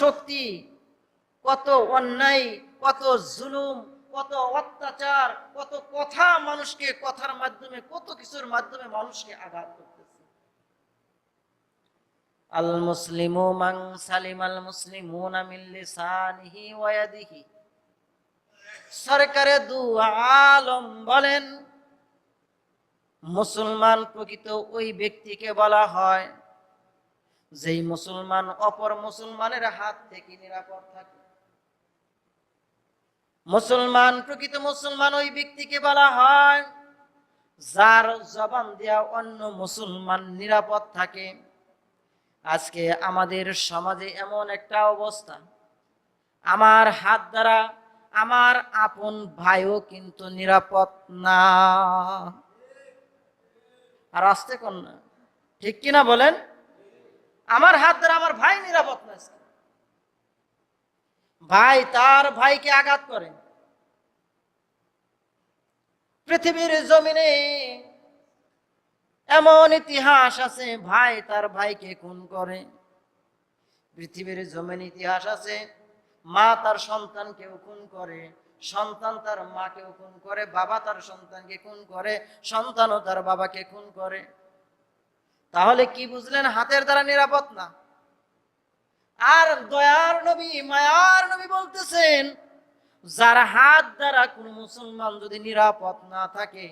শক্তি কত অন্যায়, কত জুলুম, কত অত্যাচার, কত কথা মানুষকে কথার মাধ্যমে, কত কিছুর মাধ্যমে মানুষকে আঘাত করতেছে। আল মুসলিমু মান সালিম আল মুসলিমুনা মিন লিসানিহি ওয়া সরকারে দু আলম বলেন, মুসলমান প্রকৃত ওই ব্যক্তিকে বলা হয় যেই মুসলমান অপর মুসলমানের হাত থেকে নিরাপদ থাকে। মুসলমান, প্রকৃত মুসলমান ওই ব্যক্তিকে বলা হয় যার জবান দেয়া অন্য মুসলমান নিরাপদ থাকে। আজকে আমাদের সমাজে এমন একটা অবস্থা। আমার হাত দ্বারা আমার আপন ভাইও কিন্তু নিরাপদ না। আর আসতে কোন না? ঠিক কিনা বলেন? আমার হাত দ্বারা আমার ভাই নিরাপদ না ভাই তার ভাইকে আঘাত করে। পৃথিবীর জমিনে এমন ইতিহাস আছে, ভাই তার ভাইকে খুন করে। পৃথিবীর জমিন ইতিহাস আছে, মা তার সন্তানকেও খুন করে, সন্তান তার মাকেও খুন করে, বাবা তার সন্তানকে খুন করে, সন্তানও তার বাবাকে খুন করে। তাহলে কি বুঝলেন হাতের দ্বারা নিরাপদ না? আর দয়ার নবী, মায়ার নবী বলতেছেন, যার হাত দ্বারা কোন মুসলমান যদি নিরাপদ না থাকে,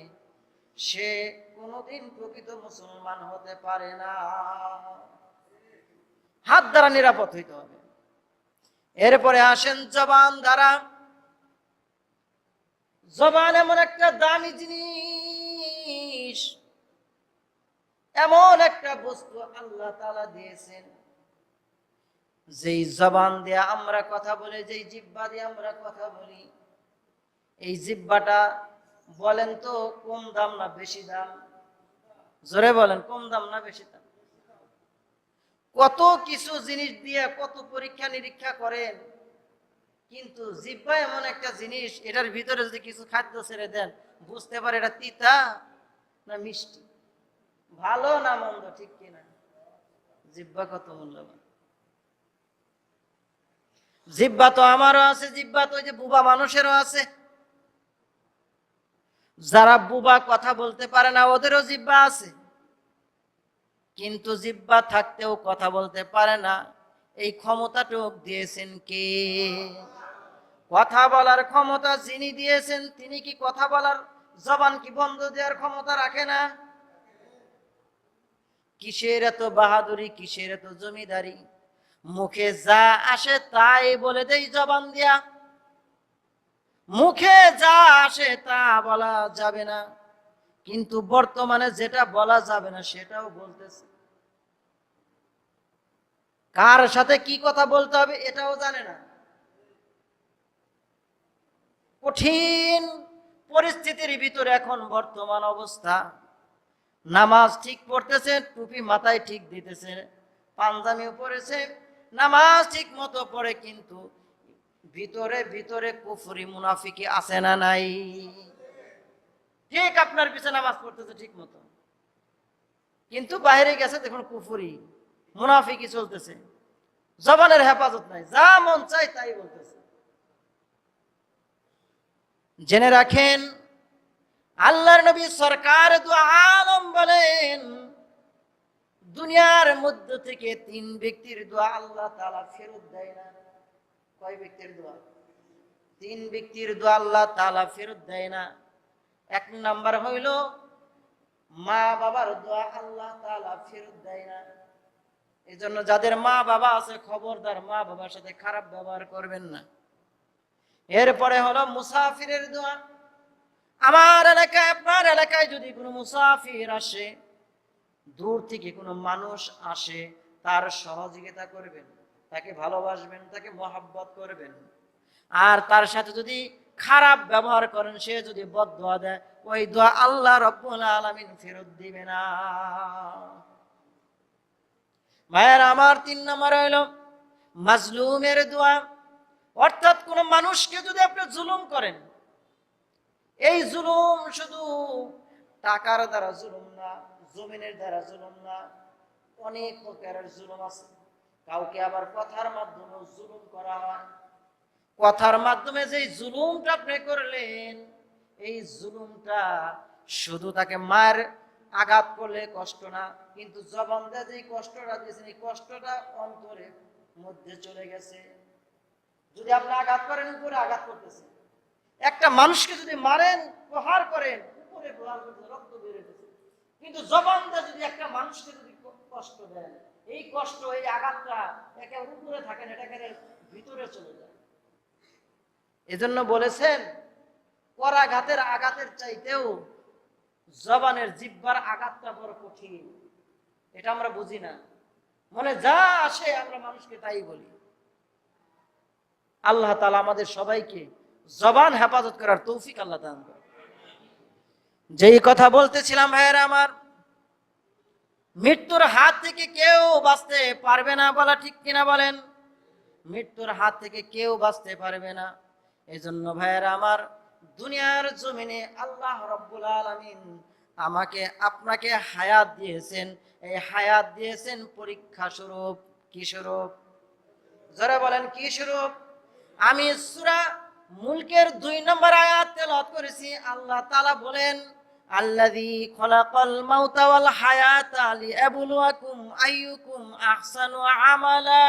সে কোনোদিন প্রকৃত মুসলমান হতে পারে না। হাত দ্বারা নিরাপদ হইতে হবে। এরপরে আসেন জবান দ্বারা। জবান এমন একটা দামি জিনিস এমন একটা বস্তু আল্লাহ তালা দিয়েছেন। যেই জবান দিয়ে আমরা কথা বলি, যেই জিব্বা দিয়ে আমরা কথা বলি, এই জিব্বাটা বলেন তো কম দাম না বেশি দাম? জোরে বলেন, কম দাম না বেশি দাম? কত কিছু জিনিস দিয়ে কত পরীক্ষা নিরীক্ষা করেন, কিন্তু জিব্বা এমন একটা জিনিস, এটার ভিতরে যদি কিছু খাদ্য ছেড়ে দেন, বুঝতে পারে এটা তিতা না মিষ্টি? ভালো না মন্দ, ঠিক কিনা? জিব্বা কত মূল্যবান। জিব্বা তো আমারও আছে জিব্বা তো যে বুবা মানুষেরও আছে। যারা বুবা কথা বলতে পারে না, ওদেরও জিব্বা আছে। কিন্তু জিব্বা থাকতেও কথা বলতে পারে না। এই ক্ষমতাটুক দিয়েছেন কে? কথা বলার ক্ষমতা যিনি দিয়েছেন, তিনি কি কথা বলার জবান কি বন্ধ দেওয়ার ক্ষমতা রাখে না? কিসের এত বাহাদুরি, কিসের এত জমিদারি? মুখে যা আসে তাই বলে দেই জবান দিয়া। মুখে যা আসে তা বলা যাবে না। কিন্তু বর্তমানে যেটা বলা যাবে না, সেটাও বলতেছে। কার সাথে কি কথা বলতে হবে এটাও জানে না। কঠিন পরিস্থিতির ভিতরে এখন বর্তমান অবস্থা। নামাজ ঠিক পড়তেছে টুপি মাথায় ঠিক দিতেছে পাঞ্জামিও পড়েছে নামাজ ঠিক মতো পড়ে, কিন্তু ভিতরে ভিতরে কুফরি মুনাফিকি আছে না নাই? ঠিক আপনার পিছনে নামাজ পড়তেছে ঠিক মতো। কিন্তু বাইরে গেছে, দেখুন কুফুরি, মুনাফিকি চলতেছে। জবানের হেফাজত নাই, যা মন চাই তাই বলতেছে। জেনে রাখেন আল্লাহর নবী সরকার আলম বলেন, দুনিয়ার মধ্য থেকে তিন ব্যক্তির দোয়া আল্লাহ তালা ফেরত দেয় না। কয় ব্যক্তির দোয়া? তিন ব্যক্তির দোয়া আল্লাহ তালা ফেরত দেয় না। এক নাম্বার হইল, মা বাবার দোয়া আল্লাহ তালা ফেরত দেয় না। এই জন্য যাদের মা বাবা আছে, খবরদার মা বাবার সাথে খারাপ ব্যবহার করবেন না। এরপরে হলো মুসাফিরের দোয়া। আমার এলাকায়, আপনার এলাকায় যদি কোনো মুসাফির আসে, দূর থেকে কোনো মানুষ আসে, তার সহযোগিতা করবেন, তাকে ভালোবাসবেন, তাকে মহাব্বত করবেন। আর তার সাথে যদি খারাপ ব্যবহার করেন, সে যদি বদ দোয়া ওই দোয়া আল্লাহ রব্বুল আলমিন ফেরত দিবে না। ভাইয়ের, আমার তিন নম্বর হইল মাজলুমের দোয়া। অর্থাৎ কোন মানুষকে যদি আপনি জুলুম করেন এই জুলুম শুধু টাকার দ্বারা জুলুম না, জমিনের দ্বারা জুলুম না, অনেক প্রকারের জুলুম আছে। কাউকে আবার কথার মাধ্যমে জুলুম করা হয়। কথার মাধ্যমে যে জুলুমটা আপনি করলেন, এই জুলুমটা শুধু তাকে মার আঘাত করলে কষ্ট না, কিন্তু জবান দিয়ে যে কষ্টটা দিয়েছেন, এই কষ্টটা অন্তরের মধ্যে চলে গেছে। যদি আপনি আঘাত করেন, উপরে আঘাত করতেছেন। একটা মানুষকে যদি মারেন, প্রহার করেন, উপরে কিন্তু জবান দিয়ে যদি একটা মানুষকে যদি কষ্ট দেন, এই কষ্ট, এই আঘাতটা একে উপরে থাকেন এটাকে ভিতরে চলে যায়। এজন্য বলেছেন, পরাঘাতের আঘাতের চাইতেও জবানের, জিব্বার আঘাতটা বড় কঠিন। এটা আমরা বুঝি না। মনে যা আসে, আমরা মানুষকে তাই বলি। আল্লাহ তালা আমাদের সবাইকে জবান হেফাজত করার তৌফিক আল্লাহ দান করে যেই কথা বলতেছিলাম, ভাইয়েরা আমার, মৃত্যুর হাত থেকে কেউ বাঁচতে পারবে না বলা ঠিক কিনা বলেন? মৃত্যুর হাত থেকে কেউ বাঁচতে পারবে না। এই জন্য ভাইয়েরা আমার, দুনিয়ার জমিনে আল্লাহ রব্বুল আলমিন আমাকে, আপনাকে হায়াত দিয়েছেন। এই হায়াত দিয়েছেন পরীক্ষা স্বরূপ, কি স্বরূপ? যারা বলেন, কি স্বরূপ? আমি সুরা মুলকের দুই নম্বর আয়াত তেলত করেছি, আল্লাহ তালা বলেন আল্লাদি খলাকল মাউতাওয়াল হায়াত আলি আকুম আইয়ুকুম আহসানু আমালা।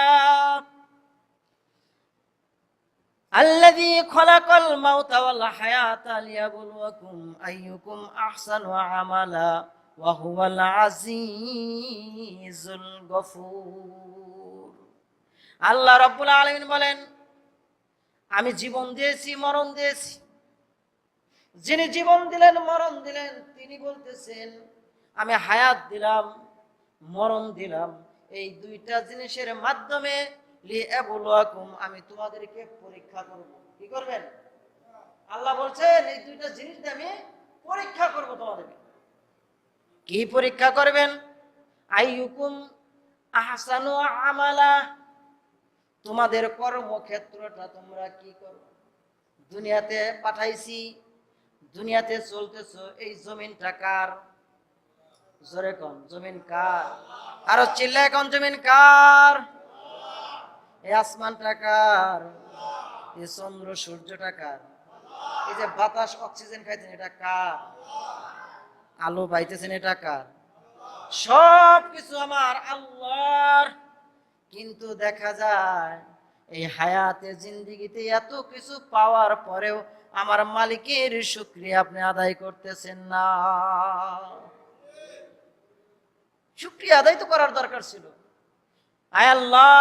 আল্লাদি খলাকল মাউতাওয়াল হায়াত আলি এবুলুয়াকুম আইয়ুকুম আহসানু আমালা ওয়াহুয়াল আজিজুল গফুর। আল্লাহ রব্বুল আলমিন বলেন আমি জীবন দিয়েছি, মরণ দিয়েছি। যিনি জীবন দিলেন, মরণ দিলেন, তিনি বলতেছেন, আমি হায়াত দিলাম, মরণ দিলাম। এই দুইটা জিনিসের মাধ্যমে আমি তোমাদেরকে পরীক্ষা করব। কি করবেন? আল্লাহ বলছেন, এই দুইটা জিনিস আমি পরীক্ষা করব তোমাদেরকে। কি পরীক্ষা করবেন? আইয়ুকুম আহসানু আমালা তোমাদের কর্মক্ষেত্রটা তোমরা কি করো? দুনিয়াতে পাঠাইছি, দুনিয়াতে চলতেছ, এই জমিনটা কার? জোরে কন, জমিন কার? আরও চিল্লায় কন, জমিন কার? এই আসমানটা কার? এই চন্দ্র, সূর্যটা কার? এই যে বাতাস, অক্সিজেন খাইতেন এটা কার? আলো পাইতেছেন, এটা কার? সব কিছু আমার আল্লাহর কিন্তু দেখা যায়, এই হায়াতে জিন্দিগিতে এত কিছু পাওয়ার পরেও আমার মালিকের শুক্রিয়া আপনি আদায় করতেছেন না। শুক্রিয়া আদায় তো করার দরকার ছিল। আয় আল্লাহ,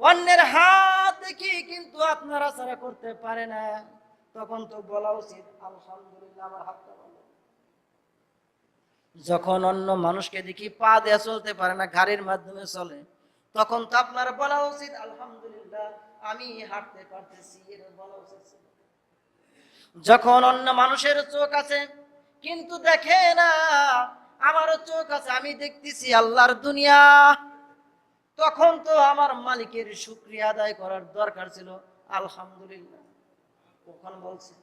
অন্যের হাত দেখি কিন্তু আপনারা ছাড়া করতে পারে না। তখন তো বলা উচিত, আলহামদুলিল্লাহ আমার হাতটা। যখন অন্য মানুষকে দেখি পা দেয়া চলতে পারে না গাড়ির মাধ্যমে চলে তখন তো আপনার বলা উচিত, আলহামদুলিল্লাহ, আমি হাঁটতে পারতেছি। এটা বলা উচিত। যখন অন্য মানুষের চোখ আছে, কিন্তু দেখে না, আমারও চোখ আছে, আমি দেখতেছি আল্লাহর দুনিয়া। তখন তো আমার মালিকের শুক্রিয়া আদায় করার দরকার ছিল, আলহামদুলিল্লাহ। কখন বলছে?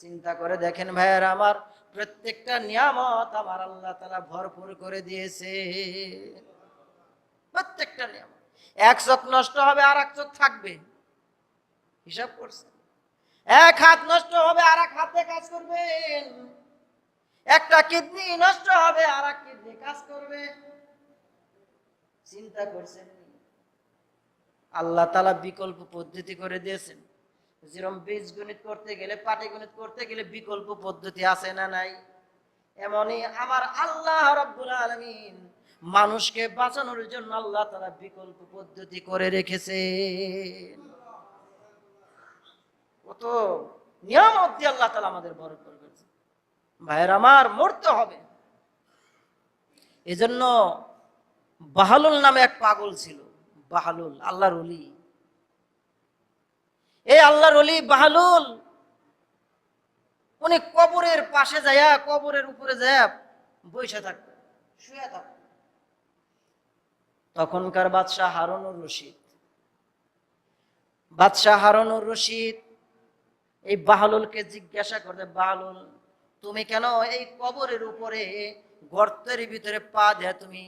চিন্তা করে দেখেন ভাইয়ার, আমার প্রত্যেকটা নিয়ামত আমার আল্লাহ তালা ভরপুর করে দিয়েছে। প্রত্যেকটা নিয়ামত এক চোখ নষ্ট হবে আর এক চোখ থাকবে। হিসাব করছে এক হাত নষ্ট হবে আর এক হাতে কাজ করবেন। একটা কিডনি নষ্ট হবে আর এক কিডনি কাজ করবে। চিন্তা করছেন আল্লাহ তালা বিকল্প পদ্ধতি করে দিয়েছেন। যেরকম বীজ গণিত করতে গেলে পাটিগণিত করতে গেলে বিকল্প পদ্ধতি আছে না নাই? এমনই আমার আল্লাহ রব্বুল আলমিন মানুষকে বাঁচানোর জন্য আল্লাহ তালা বিকল্প পদ্ধতি করে রেখেছে কত নিয়ামত দিয়ে আল্লাহ তালা আমাদের বড় করেছে ভাইয়ের আমার মরতে হবে। এজন্য বাহালুল নামে এক পাগল ছিল, বাহালুল, আল্লাহর অলি এই আল্লাহর অলি বাহালুল, উনি কবরের পাশে যায়া কবরের উপরে যায়া বসে থাকতো, শুয়ে থাকতো। তখনকার বাদশাহ হারুনুর রশিদ। বাদশাহ হারুনুর রশিদ, এই বাহালুলকে জিজ্ঞাসা করতে, বাহালুল, তুমি কেন এই কবরের উপরে গর্তের ভিতরে পা দেয়া তুমি?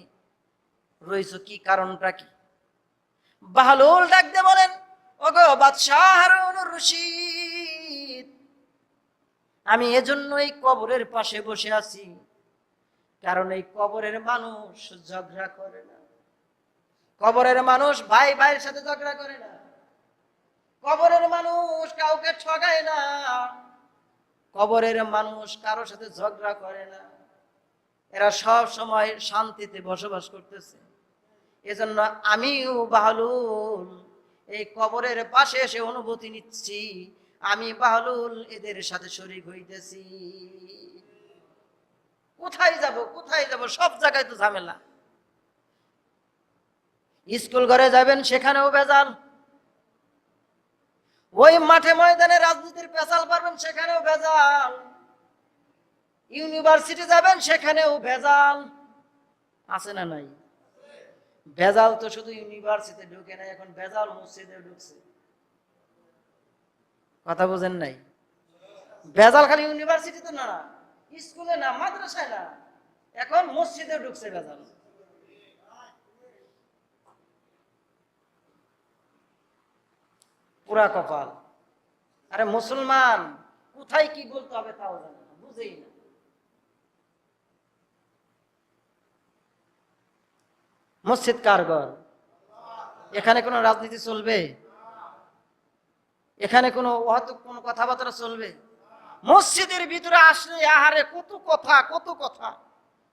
রয়েছো, কি কারণটা কি? বাহলুল ডাকতে বলেন, ওগো বাদশাহ হারুন রশিদ, আমি এজন্য এই কবরের পাশে বসে আছি, কারণ এই কবরের মানুষ ঝগড়া করে না। কবরের মানুষ ভাই ভাইয়ের সাথে ঝগড়া করে না। কবরের মানুষ কাউকে ঠগায় না। কবরের মানুষ কারোর সাথে ঝগড়া করে না। এরা সব সময় শান্তিতে বসবাস করতেছে। এজন্য আমিও বাহলুল, এই কবরের পাশে এসে অনুভূতি নিচ্ছি। আমি বাহলুল, এদের সাথে শরীক হইতেছি। কোথায় যাব কোথায় যাব, সব জায়গায় তো ঝামেলা। স্কুল ঘরে যাবেন, সেখানেও বেজাল ওই মাঠে ময়দানে রাজনীতির পেশাল পারবেন, সেখানেও ভেজাল। ইউনিভার্সিটি যাবেন, সেখানেও ভেজাল। আছে না নাই? ভেজাল তো শুধু ইউনিভার্সিটি ঢুকে নাই, এখন ভেজাল মসজিদে ঢুকছে। কথা বোঝেন নাই? ভেজাল খালি ইউনিভার্সিটিতে না, স্কুলে না, মাদ্রাসায় না। এখন মসজিদে ঢুকছে ভেজাল। পুরা কপাল। আরে মুসলমান, কোথায় কি বলতে হবে তাও জানে না, বুঝেই না। মসজিদ কার ঘর? এখানে কোনো রাজনীতি চলবে? এখানে কোনো হয়তো কোনো কথাবার্তা চলবে? মসজিদের ভিতরে আসলে আহারে কত কথা কত কথা,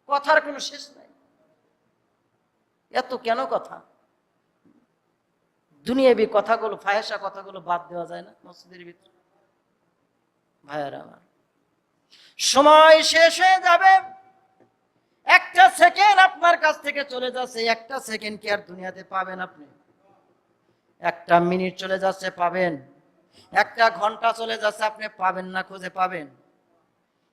কথার কোনো শেষ নাই। এত কেন কথা? দুনিয়াবি কথাগুলো ফাহেসা কথাগুলো বাদ দেওয়া যায় না মসজিদের ভিতরে। ভাইয়ার আমার, সময় শেষ হয়ে যাবে। একটা সেকেন্ড আপনার কাছ থেকে চলে যাচ্ছে, একটা সেকেন্ড কি আর দুনিয়াতে পাবেন আপনি? একটা মিনিট চলে যাচ্ছে, পাবেন। একটা ঘণ্টা চলে যাচ্ছে, আপনি পাবেন না, খুঁজে পাবেন।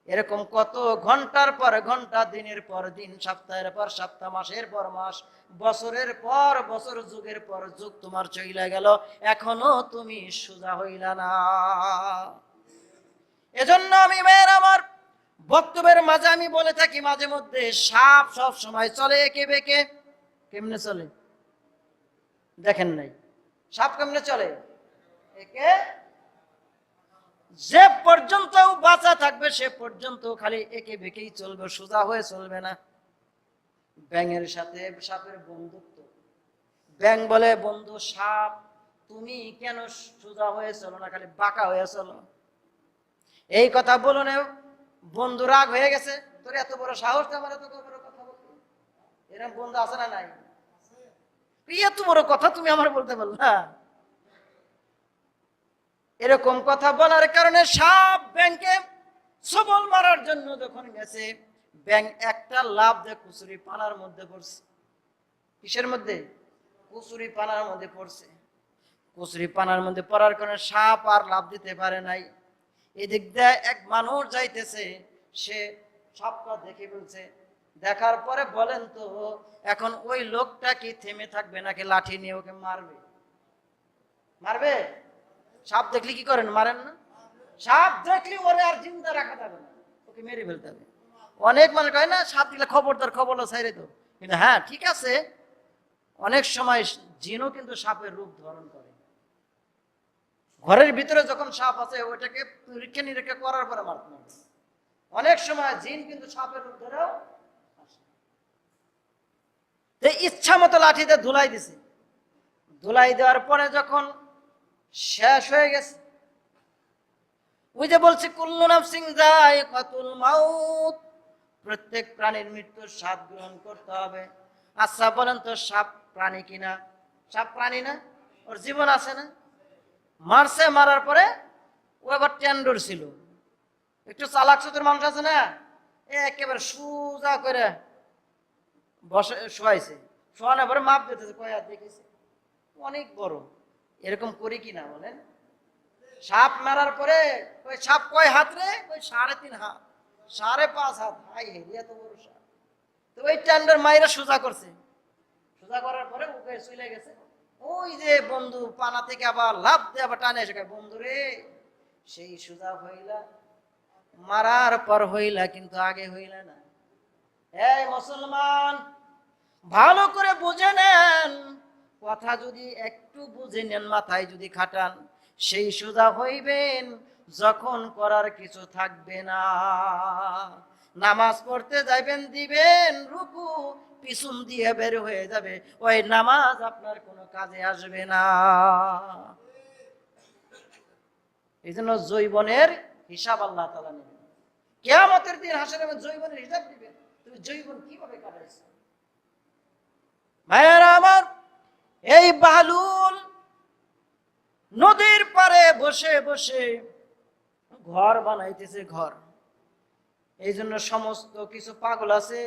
এরকম কত ঘণ্টার পর ঘণ্টা, দিনের পর দিন, সপ্তাহের পর সপ্তাহ, মাসের পর মাস, বছরের পর বছর, যুগের পর যুগ তোমার চইলা গেল, এখনও তুমি সোজা হইলা না। এজন্য আমি মেয়ের আমার বক্তব্যের মাঝে আমি বলে থাকি, মাঝে মধ্যে সাপ সব সময় চলে একে বেঁকে। কেমনে চলে? দেখেন নাই। সাপ কেমনে চলে? একে যে পর্যন্ত বাঁচা থাকবে, সে পর্যন্ত খালি একে বেঁকেই চলবে, সোজা হয়ে চলবে না। ব্যাঙের সাথে সাপের বন্ধুত্ব। ব্যাং বলে, বন্ধু, সাপ, তুমি কেন সোজা হয়ে চলো না, খালি বাঁকা হয়ে চলো? এই কথা বলো না, বন্ধু রাগ হয়ে গেছে। তোর এত বড় সাহস আমার এত বড় কথা বলতে। এরকম বন্ধু আছে না নাই? এত বড় কথা তুমি আমার বলতে পারলা? এরকম কথা বলার কারণে সাপ ব্যাংকে সবল মারার জন্য যখন গেছে, ব্যাংক একটা লাভ দিয়ে কুচুরি পানার মধ্যে পড়ছে। কিসের মধ্যে? কুচুরি পানার মধ্যে পড়ছে। কুচুরি পানার মধ্যে পড়ার কারণে সাপ আর লাভ দিতে পারে নাই। এদিক দিয়ে এক মানুষ যাইতেছে, সে সাপটা দেখে বলছে, দেখার পরে বলেন তো, এখন ওই লোকটা কি থেমে থাকবে নাকি লাঠি নিয়ে ওকে মারবে? মারবে? সাপ দেখলে কি করেন? মারেন না? সাপ দেখলে ওরে আর জিন্দা রাখা যাবে না। ওকে মেরে ফেলতে হবে। অনেক মানুষ কয়, না, সাপ দিলে খবরদার খবর ছাইরে তো কিন্তু হ্যাঁ ঠিক আছে। অনেক সময় জিনও কিন্তু সাপের রূপ ধারণ করে। ঘরের ভিতরে যখন সাপ আছে, ওইটাকে পরীক্ষা নিরীক্ষা করার পরে মারতে হবে। অনেক সময় জিন কিন্তু সাপের রূপ ধরেও। ইচ্ছা মতো লাঠিতে ধুলাই দিছে। ধুলাই দেওয়ার পরে যখন শেষ হয়ে গেছে। ওই যে বলছে, কুল্লু নাফসিং যায় কতুল মাউত। প্রত্যেক প্রাণীর মৃত্যুর স্বাদ গ্রহণ করতে হবে। আচ্ছা বলেন তো, সাপ প্রাণী কিনা সাপ প্রাণী না? ওর জীবন আছে না? মারছে, মারার পরে ও আবার টেন্ডর ছিল। একটু চালাক চতুর মানুষ আছে না? একেবারে সুজা করে বসে, শোয়াইছে। শোয়ানোর পরে মাপ দিতেছে, কয় দেখেছে অনেক বড়। এরকম করি কি না বলেন? সাপ মারার পরে ওই সাপ কয় হাত রে? ওই সাড়ে তিন হাত। সাড়ে পাঁচ হাত। হাই হেরিয়া তো বড় সাপ। তো ওই টেন্ডার মাইরা সোজা করছে। সোজা করার পরে ওকে চলে গেছে। ওই যে বন্ধু পানা থেকে আবার লাভ দিয়ে আবার টানে এসে বন্ধু রে, সেই সোজা হইলা। মারার পর হইলা, কিন্তু আগে হইলা না। এই মুসলমান, ভালো করে বুঝে নেন। কথা যদি একটু বুঝে নেন, মাথায় যদি খাটান, সেই সোজা হইবেন, যখন করার কিছু থাকবে না। নামাজ পড়তে যাইবেন, দিবেন, রুকু, পিছন দিয়ে বের হয়ে যাবে, ওই নামাজ আপনার কোনো কাজে আসবে না। এই জন্য জৈবনের হিসাব আল্লাহ তালা নেবেন। কেয়ামতের দিন হাসের জৈবনের হিসাব দিবেন। তুমি জৈবন কীভাবে কাটাইছো? ভাইয়ারা আমার এই বালুল নদীর পারে বসে বসে ঘর বানাইতেছে ঘর। এই জন্য সমস্ত কিছু পাগল আছে,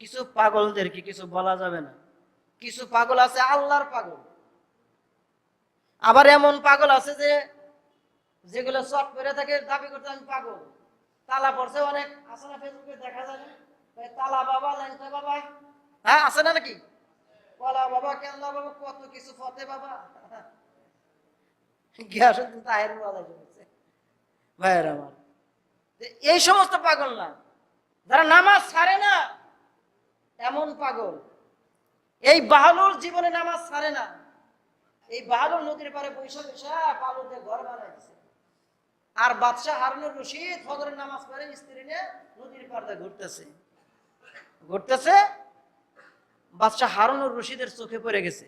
কিছু পাগলদেরকে কিছু বলা যাবে না। কিছু পাগল আছে আল্লাহর পাগল। আবার এমন পাগল আছে যে, যেগুলো চট করে থাকে, দাবি করতে আমি পাগল। তালা পড়ছে অনেক, আছে না ফেসবুকে দেখা যায় তালা বাবা, ল্যাংটা বাবা। হ্যাঁ আছে না নাকি? কলা বাবা, কেল্লা বাবা, কত কিছু ফতে বাবা। চলেছে ভাইয়ের আমার। এই সমস্ত পাগল না, যারা নামাজ ছাড়ে না, এমন পাগল। এই বাহালুর জীবনে নামাজ ছাড়ে না। এই বাহালুর নদীর পারে বৈশা বৈশা বালুতে ঘর বানাইছে আর বাদশাহ হারুনুর রশিদ ফজরের নামাজ পড়ে স্ত্রী নিয়ে নদীর পাড়ে ঘুরতেছে। ঘুরতেছে বাদশাহ হারুনুর রশিদের চোখে পড়ে গেছে।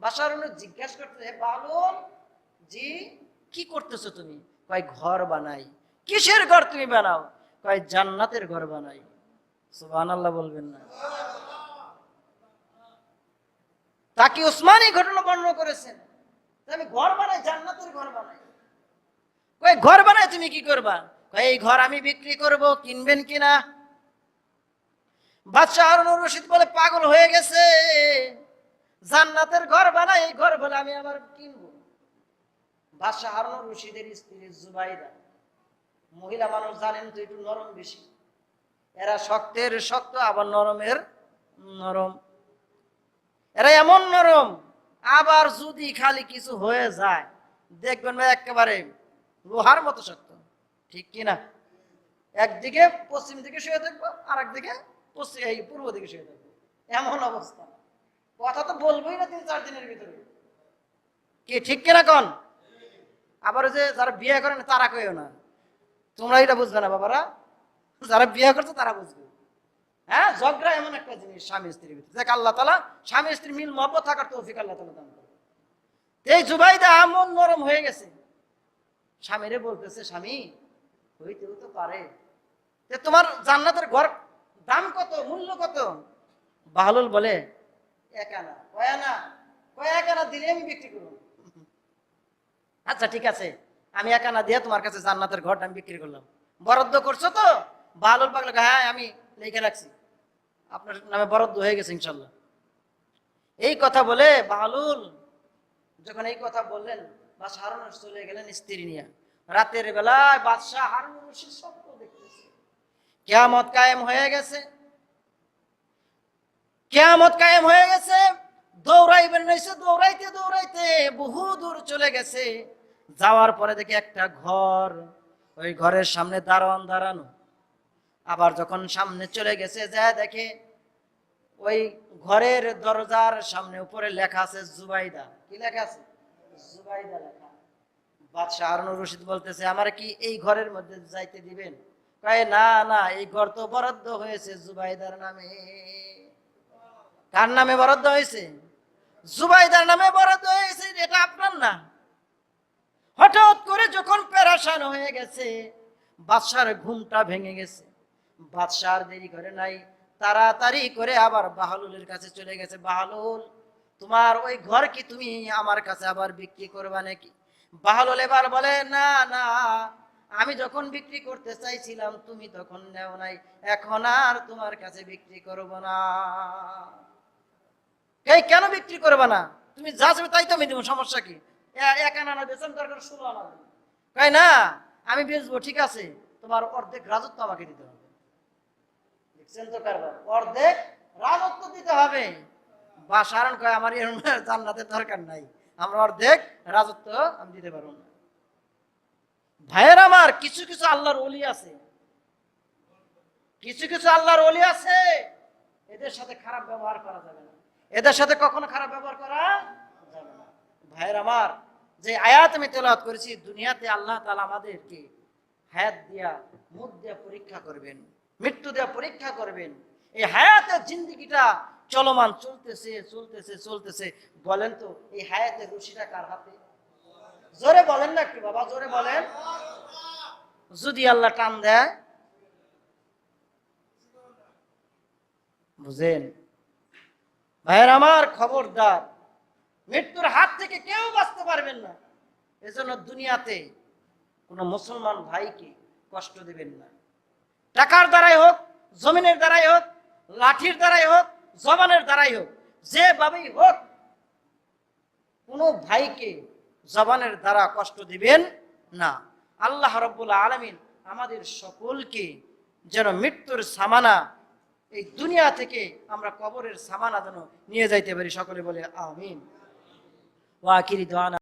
বাদশাহ হারুনুর জিজ্ঞাসা করতে হে বালুল জি, কি করতেছো তুমি? কয়, ঘর বানাই। কিসের ঘর তুমি বানাও? কয়, জান্নাতের ঘর বানাই। সুবহানাল্লাহ বলবেন না। তাকে উসমানী ঘটনা বর্ণনা করেছেন আমি ঘর বানাই, জান্নাতের ঘর বানাই। কয়, ঘর বানাই, তুমি কি করবা? কয়, এই ঘর আমি বিক্রি করব, কিনবেন কিনা? বাদশাহ হারুনুর রশিদ বলে, পাগল হয়ে গেছে। জান্নাতের ঘর বানাই, ঘর বলে আমি আবার কিনবো। বাদশাহ রশিদের স্ত্রী জুবাইদা মহিলা মানুষ জানেন তো একটু নরম বেশি। এরা শক্তের শক্ত, আবার নরমের নরম। এরা এমন নরম, আবার যদি খালি কিছু হয়ে যায়, দেখবেন ভাই একেবারে লোহার মতো শক্ত। ঠিক কি না একদিকে পশ্চিম দিকে শুয়ে থাকব আর একদিকে পশ্চিম পূর্ব দিকে শুয়ে থাকব এমন অবস্থা। কথা তো বলবোই না তিন চার দিনের ভিতরে। কি ঠিক কিনা কন? আবার যে যারা বিয়ে করেন তারা কইও না। তোমরা এটা বুঝবে না বাবারা। যারা বিয়ে করছে, তারা বুঝবে। হ্যাঁ ঝগড়া এমন একটা জিনিস স্বামী স্ত্রীর ভিতরে। দেখ, আল্লাহ তালা স্বামী স্ত্রী মিল, মহব্বত থাকার তৌফিক আল্লাহ তালা দান করে এই জুবাইদা এমন নরম হয়ে গেছে। স্বামীরে বলতেছে, স্বামী, হইতেও তো পারে। তোমার জান্নাতের ঘর দাম কত? মূল্য কত? বাহলুল বলে এক আনা। কয় আনা? কয় এক আনা দিলে আমি বিক্রি করব। আচ্ছা ঠিক আছে। আমি এক আনা দিয়ে তোমার কাছে জান্নাতের ঘরটা আমি বিক্রি করলাম। বরাদ্দ করছ তো? বাহলুল পাগল হ্যাঁ আমি লিখে রাখছি। আপনার নামে বরাদ্দ হয়ে গেছে ইনশাল্লাহ এই কথা বলে বাহলুল যখন এই কথা বললেন বাদশাহ হারুন চলে গেলেন স্ত্রী নিয়ে। রাতের বেলায় বাদশাহ হারুন দেখতেছে কেয়ামত কায়েম হয়ে গেছে। কেয়ামত কায়েম হয়ে গেছে, দৌড়াইবেন নইছে দৌড়াইতে দৌড়াইতে বহু দূর চলে গেছে। যাওয়ার পরে দেখে একটা ঘর, ওই ঘরের সামনে দারোয়ান দাঁড়ানো। আবার যখন সামনে চলে গেছে যা দেখে ওই ঘরের দরজার সামনে উপরে লেখা আছে জুবাইদা। কি লেখা আছে? জুবাইদা লেখা। বাদশাহ হারুনুর রশিদ বলতেছে, আমার কি এই ঘরের মধ্যে যাইতে দিবেন? কয়, না না, এই ঘর তো বরাদ্দ হয়েছে জুবাইদার নামে। কার নামে বরাদ্দ হয়েছে? জুবাইদার নামে বরাদ্দ হয়েছে, এটা আপনার না। হঠাৎ করে যখন পেরাশান হয়ে গেছে, বাদশার ঘুমটা ভেঙে গেছে। বাদশার দেরি করে নাই, তাড়াতাড়ি করে আবার বাহালুলের কাছে চলে গেছে। বাহালুল, তোমার ওই ঘর কি তুমি আমার কাছে আবার বিক্রি করবা নাকি? বাহালুল এবার বলে, না না আমি যখন বিক্রি করতে চাইছিলাম, তুমি তখন নেও নাই। এখন আর তোমার কাছে বিক্রি করব না। এই কেন বিক্রি করবে না? তুমি যা চাবে তাই তো আমি দেবো, সমস্যা কি? না না, আমি বেচবো, ঠিক আছে, তোমার অর্ধেক রাজত্ব আমাকে দিতে হবে। দেখছেন তো কারবার? অর্ধেক রাজত্ব দিতে হবে। বা সারণ কয়, আমার জান্নাতের দরকার নাই। আমরা অর্ধেক রাজত্ব আমি দিতে পারব না। ভাইয়ের আমার, কিছু কিছু আল্লাহর অলি আছে। কিছু কিছু আল্লাহর অলি আছে। এদের সাথে খারাপ ব্যবহার করা যাবে না। এদের সাথে কখনো খারাপ ব্যবহার করা যাবে না। ভাইয়ের আমার, যে আয়াত আমি তেলাওয়াত করেছি, দুনিয়াতে আল্লাহ তাআলা আমাদেরকে হায়াত দিয়া, মুখ দিয়া পরীক্ষা করবেন, মৃত্যু দিয়া পরীক্ষা করবেন। এই হায়াতের জিন্দগিটা চলমান চলতেছে চলতেছে চলতেছে। বলেন তো, এই হায়াতের রশিটা কার হাতে? জোরে বলেন না একটু বাবা, জোরে বলেন। যদি আল্লাহ টান দেয়। বুঝেন? ভাইয়ের আমার খবরদার। মৃত্যুর হাত থেকে কেউ বাঁচতে পারবেন না। এজন্য দুনিয়াতে কোনো মুসলমান ভাইকে কষ্ট দিবেন না। টাকার দ্বারাই হোক, জমিনের দ্বারাই হোক, লাঠির দ্বারাই হোক, জবানের দ্বারাই হোক, যেভাবেই হোক, কোনো ভাইকে জবানের দ্বারা কষ্ট দিবেন না। আল্লাহ রব্বুল আলমিন আমাদের সকলকে যেন মৃত্যুর সামানা এই দুনিয়া থেকে আমরা কবরের সামানা যেন নিয়ে যাইতে পারি। সকলে বলে আমিন। ওয়াকিরি দোয়ানা